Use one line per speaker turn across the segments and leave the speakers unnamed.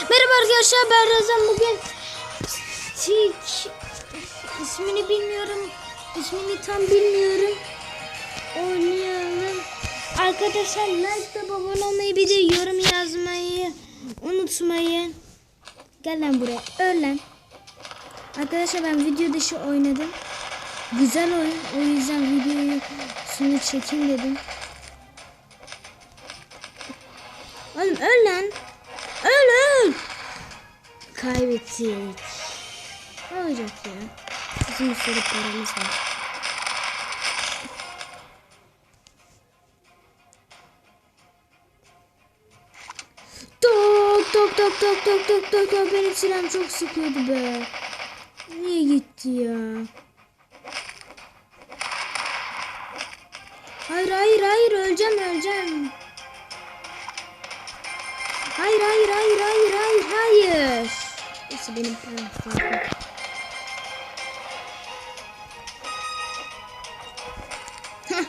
Merhaba arkadaşlar ben Razan. Bugün Tik ismini bilmiyorum ismini tam bilmiyorum. Oynayalım. Arkadaşlar like da abone olmayı bir de yorum yazmayı unutmayın. Gel lan buraya öl lan. Arkadaşlar ben video dışı oynadım. Güzel oyun o yüzden videoyu sunu çekeyim dedim. Oğlum öl. Kaybettik. Ne olacak ya? Bizim bir sürü paramız var. Tok tok tok tok tok tok tok tok benim silahım çok sıkıyordu be. Niye gitti ya? Hayır hayır hayır öleceğim öleceğim. Hayır hayır hayır hayır hayır hayır. Neyse benim. Heh.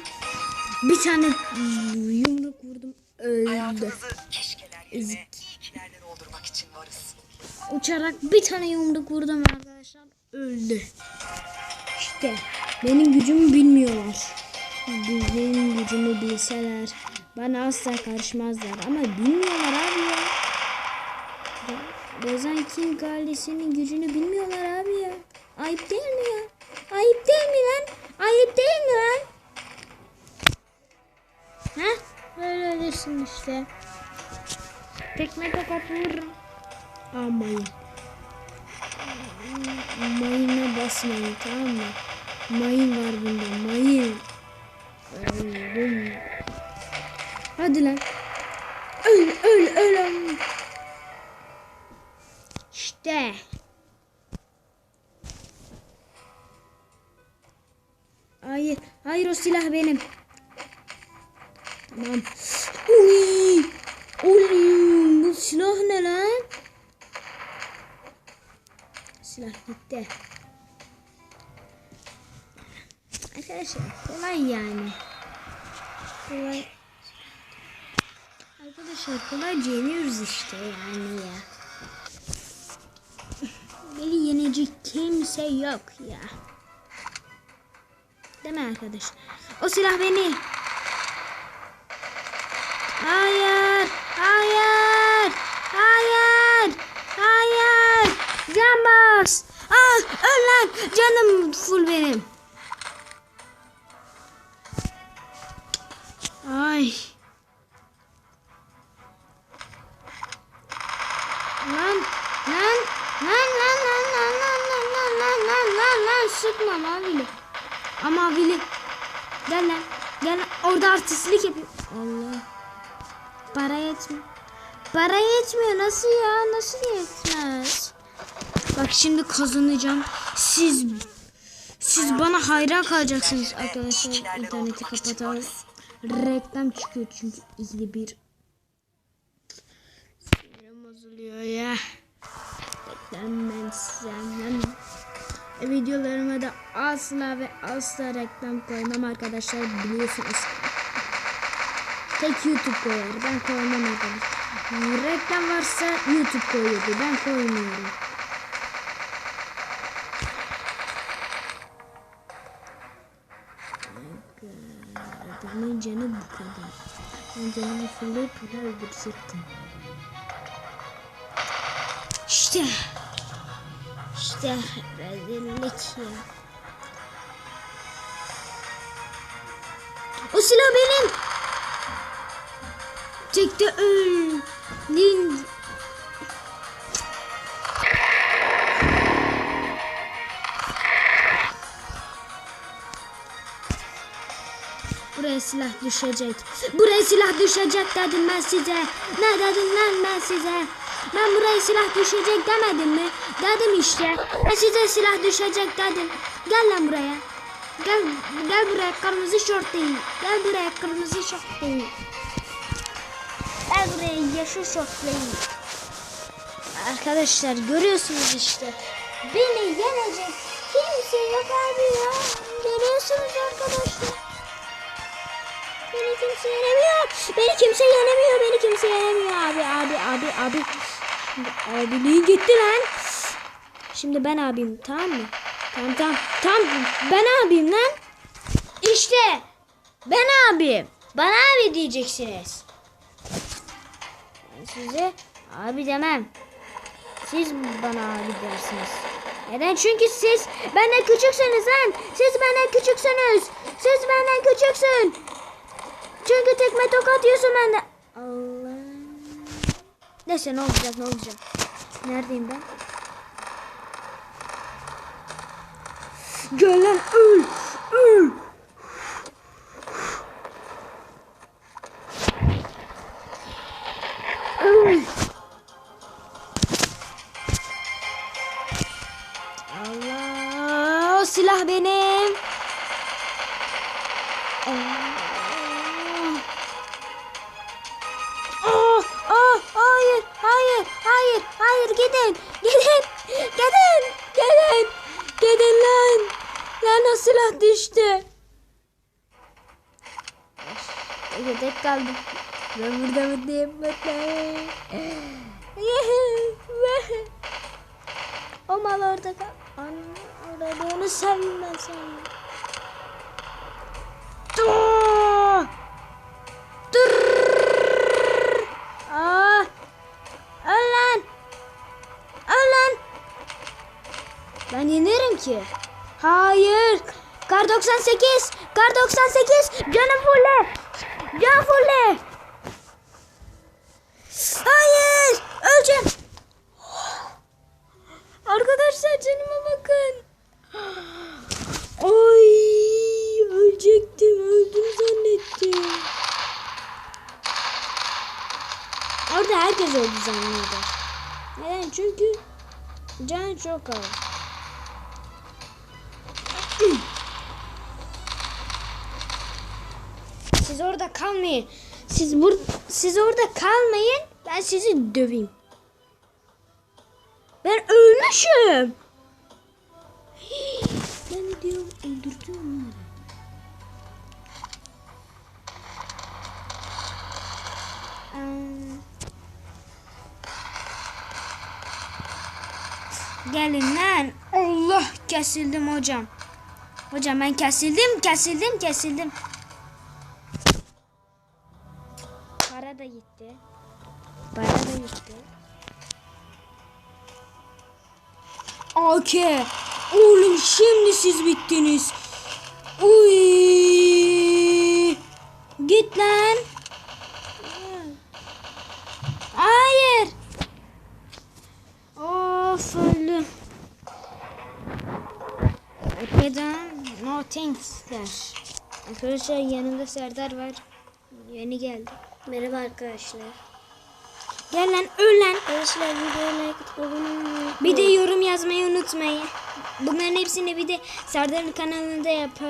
Bir tane yumruk vurdum öldü. Ezik. Uçarak bir tane yumruk vurdum arkadaşlar öldü. İşte benim gücümü bilmiyorlar. Benim gücümü bilseler bana asla karışmazlar ama bilmiyorlar abi ya. Bozan King ailesinin gücünü bilmiyorlar abi ya. Ayıp değil mi ya? Ayıp değil mi lan? Ayıp değil mi lan? Heh, böyle ölürsün işte. Tekme tokat vururum. Amayın. Mayına basmayın tamam mı? Mayın var bunda mayın. Hadi lan. Öl öl öl. öl. İşte. Hayır. Hayır o silah benim. Tamam. Uy. Uy. Bu silah ne lan? Silah gitti. Arkadaşlar kolay yani. Kolay. Arkadaşlar kolayca yeniyoruz işte yani ya. Beni yenecek kimse yok ya. Değil mi arkadaşlar? O silah beni. Hayır. Hayır. Hayır. Hayır. Can bas. Ah öl lan. Canım full benim. Para yetmiyor. Para yetmiyor. Nasıl ya? Nasıl yetmez? Bak şimdi kazanacağım. Siz siz bana hayran kalacaksınız arkadaşlar. İnterneti kapatalım. Reklam çıkıyor çünkü ilgili bir Sinirim bozuluyor ya. Reklam ben sevmem. E, videolarıma da asla ve asla reklam koymam arkadaşlar biliyorsunuz. Tek YouTube koyar. Ben koymam arkadaşlar. Reklam varsa YouTube koyuyordu. Ben koymuyorum. Adamın canı bu kadar. Ben canımı fırlayıp para öldürecektim. İşte. İşte rezillik ya. O silah benim. Tekte öl. Lin. Buraya silah düşecek. Buraya silah düşecek dedim ben size. Ne dedim lan ben size? Ben buraya silah düşecek demedim mi? Dedim işte. E size silah düşecek dedim. Gel lan buraya. Gel gel buraya kırmızı şort değil. Gel buraya kırmızı şort değil. Gel buraya şort değil. Arkadaşlar görüyorsunuz işte. Beni yenecek kimse yok abi ya. Görüyorsunuz arkadaşlar. Beni kimse yenemiyor. Beni kimse yenemiyor. Beni kimse yenemiyor abi abi abi abi. Abiliği gitti lan. Şimdi ben abim tamam mı? Tamam tamam. Tamam ben abim lan. İşte ben abim. Bana abi diyeceksiniz. Size abi demem. Siz bana abi dersiniz. Neden? Çünkü siz benden küçüksünüz lan. Siz benden küçüksünüz. Siz benden küçüksün. Çünkü tekme tokat yiyorsun benden. Allah. Neyse ne olacak ne olacak. Neredeyim ben? Gel lan öl. Öl. Öl. Hayır, hayır, hayır, hayır, gidin, gidin, gidin, gidin, gidin lan. Lan o silah düştü. Yedek kaldım. Ben burada mutluyum, mutluyum. o mal orada kal. Anne, orada onu seveyim ben sana. Dur! Ki. Hayır. Kar 98. Kar 98. Canım fulle. Can fulle. Hayır. Öleceğim. Arkadaşlar canıma bakın. Ay ölecektim. Öldüm zannettim. Orada herkes öldü zannediyor. Neden? Çünkü can çok az. Siz orada kalmayın. Siz bur siz orada kalmayın. Ben sizi döveyim. Ben ölmüşüm. Ben diyorum öldürdüm onları. Gelin lan. Allah kesildim hocam. Hocam ben kesildim, kesildim, kesildim. Gitti. Para da gitti. AK. Oğlum şimdi siz bittiniz. Uy. Git lan. Hayır. Of öldüm. Epeyden no thanks'ler. Arkadaşlar yanında Serdar var. Yeni geldi.
Merhaba arkadaşlar.
Gel lan öl.
Arkadaşlar videoya like atıp abone olmayı
Bir de yorum yazmayı unutmayın. Bunların hepsini bir de Serdar'ın kanalında yap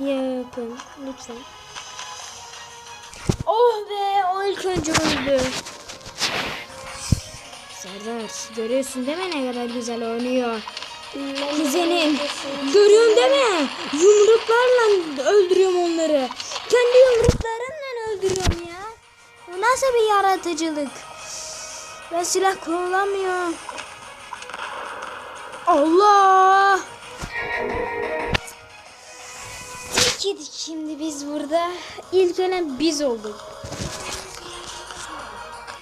yapın. Lütfen. Oh be o ilk önce öldü. Serdar görüyorsun değil mi ne kadar güzel oynuyor. Kuzenin. Görüyorsun değil mi? Yumruklarla öldürüyorum onları. Kendi yumruklarımla öldürüyorum nasıl bir yaratıcılık? Ben silah kullanmıyorum. Allah! Yedik şimdi biz burada. İlk ölen biz olduk.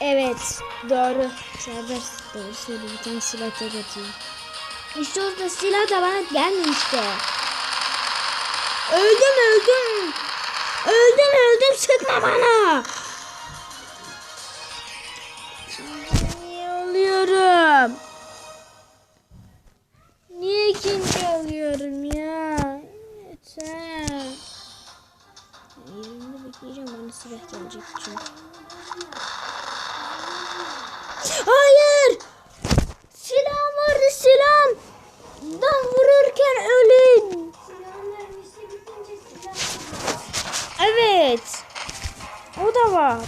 Evet, doğru. Serdar doğru söylüyor. Bir tane silah tek atıyor. İşte orada silah da bana gelmemişti. Öldüm öldüm. Öldüm öldüm sıkma bana. Da var.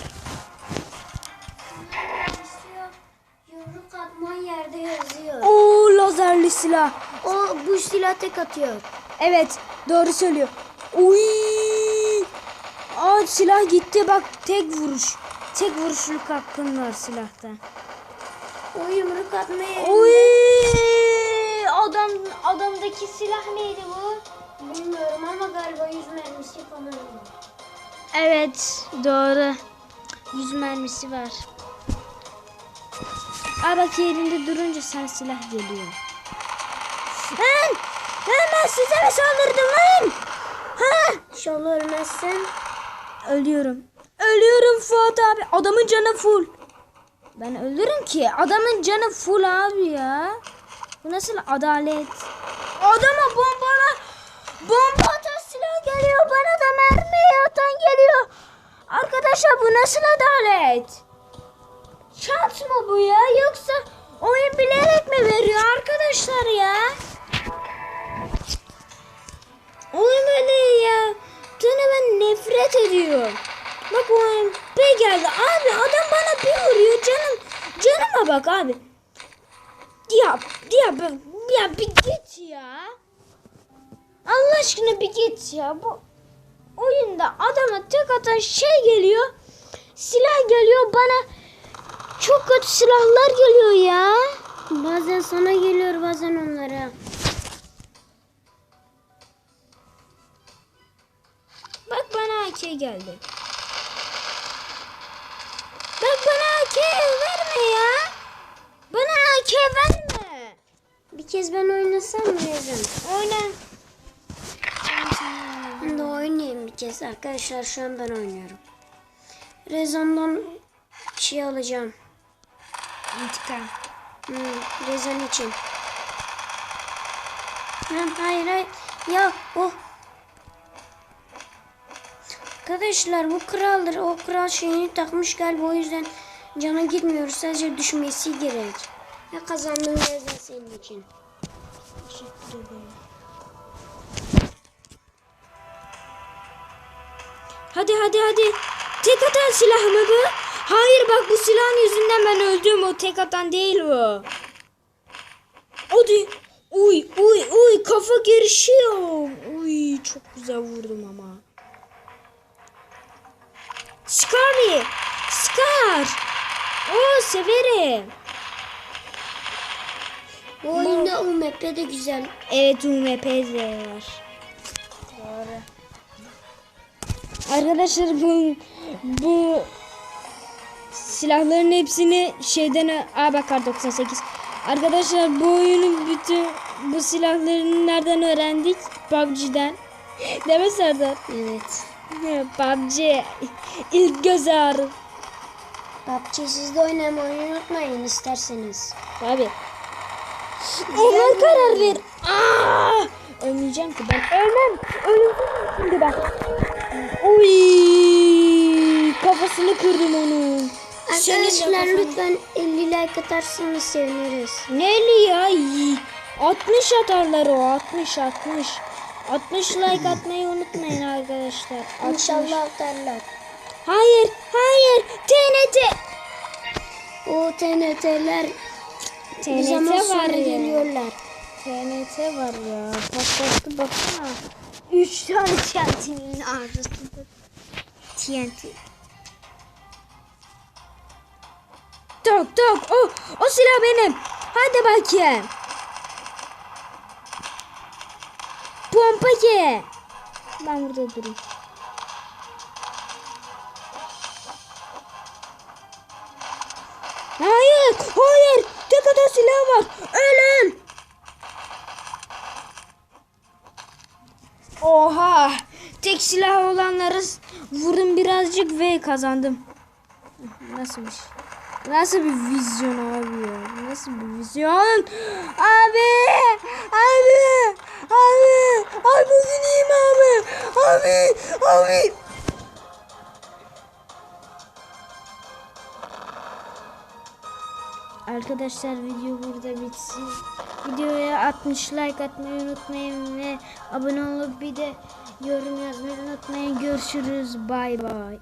Yumruk atman yerde yazıyor.
Oo lazerli silah.
O bu silah tek atıyor.
Evet doğru söylüyor. Uy. Aa silah gitti bak tek vuruş. Tek vuruşluk hakkın var silahta.
O yumruk atmaya
Oy! Adam adamdaki silah neydi bu? Evet, doğru. Yüz mermisi var. Bak yerinde durunca sen silah geliyor. Lan! Lan ben size mi saldırdım lan? Ha!
İnşallah ölmezsen.
Ölüyorum. Ölüyorum Fuat abi. Adamın canı full. Ben ölürüm ki. Adamın canı full abi ya. Bu nasıl adalet? Adama bombala bomba atan silah geliyor. Bana geliyor. Arkadaşlar bu nasıl adalet? Şans mı bu ya? Yoksa oyun bilerek mi veriyor arkadaşlar ya? Oyun böyle ya. Tane ben nefret ediyorum. Bak o MP geldi. Abi adam bana bir vuruyor canım. Canıma bak abi. Ya, ya, ya bir git ya. Allah aşkına bir git ya. Bu oyunda adama tek atan şey geliyor. Silah geliyor bana. Çok kötü silahlar geliyor ya.
Bazen sana geliyor bazen onlara.
Bak bana AK geldi. Bak bana AK verme ya. Bana AK verme.
Bir kez ben oynasam mı Rezan?
Oyna.
Ben de kez arkadaşlar şu an ben oynuyorum. Rezan'dan şey alacağım.
İntikam.
Hmm, Rezan için. Ha, hayır hayır. Ya o. Arkadaşlar bu kraldır. O kral şeyini takmış galiba o yüzden cana gitmiyor. Sadece düşmesi gerek. Ya kazandım Rezan senin için.
Teşekkür ederim. Hadi hadi hadi. Tek atan silah mı bu? Hayır bak bu silahın yüzünden ben öldüm. O tek atan değil bu. Hadi. Uy uy uy kafa girişiyor. Uy çok güzel vurdum ama. Scar Scar. Oo severim.
Bu oyunda UMP de güzel.
Evet UMP var. Arkadaşlar bu bu silahların hepsini şeyden Aa bak kar 98. Arkadaşlar bu oyunun bütün bu silahlarını nereden öğrendik? PUBG'den. Değil mi Serdar?
Evet.
PUBG ilk göz ağrı.
PUBG siz de oynamayı unutmayın isterseniz.
Tabi. Onlar karar ver. Aa! Ölmeyeceğim ki ben. Ölmem. Ölümsüzüm şimdi ben. Uy! Kafasını kırdım onun.
Arkadaşlar lütfen 50 like atarsanız seviniriz.
Neli ya? Yi- 60 atarlar o. 60 60. 60 like atmayı unutmayın arkadaşlar. 60.
İnşallah atarlar.
Hayır, hayır. TNT.
O TNT'ler
TNT var ya.
geliyorlar.
TNT var ya. Patlattı baksana. Üç tane TNT'nin arasında. TNT. Tok tok. O, o silah benim. Hadi bakayım. Pompa ki. Ben burada durayım. Hayır, hayır. Tek atan silah var. Ölüm. Oha! Tek silah olanları vurun birazcık ve kazandım. Nasılmış? Nasıl bir vizyon abi ya? Nasıl bir vizyon? Abi! Abi! Abi! Abi bugün iyiyim abi! Abi! Abi! Arkadaşlar video burada bitsin. Videoya 60 like atmayı unutmayın ve abone olup bir de yorum yazmayı unutmayın. Görüşürüz. Bay bay.